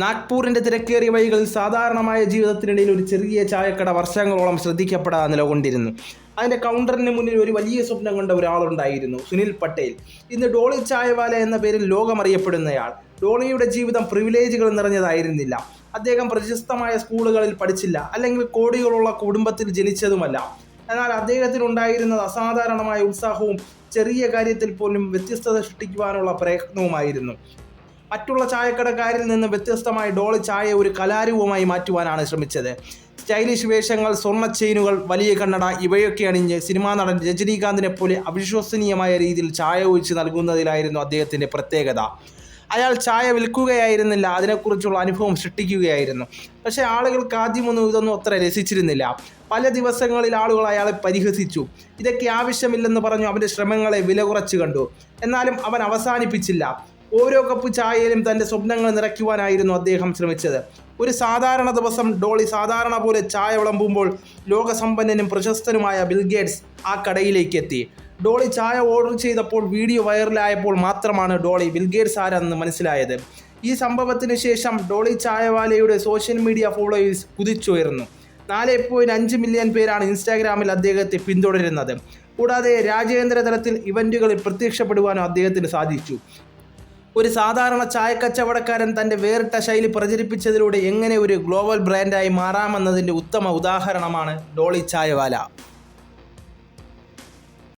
നാഗ്പൂരിന്റെ തിരക്കേറിയ വഴികളിൽ സാധാരണമായ ജീവിതത്തിനിടയിൽ ഒരു ചെറിയ ചായക്കട വർഷങ്ങളോളം ശ്രദ്ധിക്കപ്പെടാതെ നിലകൊണ്ടിരുന്നു. അതിന്റെ കൗണ്ടറിന് മുന്നിൽ ഒരു വലിയ സ്വപ്നം കണ്ട ഒരാളുണ്ടായിരുന്നു സുനിൽ പട്ടേൽ. ഇന്ന് ഡോളി ചായവാല എന്ന പേരിൽ ലോകമറിയപ്പെടുന്നയാൾ. ഡോളിയുടെ ജീവിതം പ്രിവിലേജുകൾ നിറഞ്ഞതായിരുന്നില്ല. അദ്ദേഹം പ്രശസ്തമായ സ്കൂളുകളിൽ പഠിച്ചില്ല അല്ലെങ്കിൽ കോടികളുള്ള കുടുംബത്തിൽ ജനിച്ചതുമല്ല. എന്നാൽ അദ്ദേഹത്തിനുണ്ടായിരുന്നത് അസാധാരണമായ ഉത്സാഹവും ചെറിയ കാര്യത്തിൽ പോലും വ്യത്യസ്തത സൃഷ്ടിക്കുവാനുള്ള പ്രയത്നവുമായിരുന്നു. മറ്റുള്ള ചായക്കടക്കാരിൽ നിന്ന് വ്യത്യസ്തമായി ഡോളി ചായ ഒരു കലാരൂപമായി മാറ്റുവാനാണ് ശ്രമിച്ചത്. സ്റ്റൈലിഷ് വേഷങ്ങൾ സ്വർണ ചെയിനുകൾ വലിയ കണ്ണട ഇവയൊക്കെ അണിഞ്ഞ് സിനിമാ നടൻ രജനീകാന്തിനെ പോലെ അവിശ്വസനീയമായ രീതിയിൽ ചായ ഒഴിച്ച് നൽകുന്നതിലായിരുന്നു അദ്ദേഹത്തിന്റെ പ്രത്യേകത. അയാൾ ചായ വിൽക്കുകയായിരുന്നില്ല അതിനെക്കുറിച്ചുള്ള അനുഭവം സൃഷ്ടിക്കുകയായിരുന്നു. പക്ഷേ ആളുകൾക്ക് ആദ്യമൊന്നും ഇതൊന്നും അത്ര രസിച്ചിരുന്നില്ല. പല ദിവസങ്ങളിൽ ആളുകൾ അയാളെ പരിഹസിച്ചു. ഇതൊക്കെ ആവശ്യമില്ലെന്ന് പറഞ്ഞു അവന്റെ ശ്രമങ്ങളെ വില കുറച്ച് കണ്ടു. എന്നാലും അവൻ അവസാനിപ്പിച്ചില്ല. ഓരോ കപ്പ് ചായയിലും തന്റെ സ്വപ്നങ്ങൾ നിറയ്ക്കുവാനായിരുന്നു അദ്ദേഹം ശ്രമിച്ചത്. ഒരു സാധാരണ ദിവസം ഡോളി സാധാരണ പോലെ ചായ വിളമ്പുമ്പോൾ ലോകസമ്പന്നനും പ്രശസ്തനുമായ ബിൽഗേറ്റ്സ് ആ കടയിലേക്ക് എത്തി. ഡോളി ചായ ഓർഡർ ചെയ്തപ്പോൾ വീഡിയോ വൈറലായപ്പോൾ മാത്രമാണ് ഡോളി ബിൽഗേറ്റ്സ് ആരാന്ന് മനസ്സിലായത്. ഈ സംഭവത്തിന് ശേഷം ഡോളി ചായവാലയുടെ സോഷ്യൽ മീഡിയ ഫോളോവേഴ്സ് കുതിച്ചുയർന്നു. നാല് പോയിന്റ് അഞ്ച് മില്യൺ പേരാണ് ഇൻസ്റ്റാഗ്രാമിൽ അദ്ദേഹത്തെ പിന്തുടരുന്നത്. കൂടാതെ രാജ്യാന്തര തലത്തിൽ ഇവന്റുകളിൽ പ്രത്യക്ഷപ്പെടുവാനും അദ്ദേഹത്തിന് സാധിച്ചു. ഒരു സാധാരണ ചായക്കച്ചവടക്കാരൻ തന്റെ വേറിട്ട ശൈലി പ്രചരിപ്പിച്ചതിലൂടെ എങ്ങനെ ഒരു ഗ്ലോബൽ ബ്രാൻഡായി മാറാമെന്നതിന്റെ ഉത്തമ ഉദാഹരണമാണ് ഡോളി ചായവാല.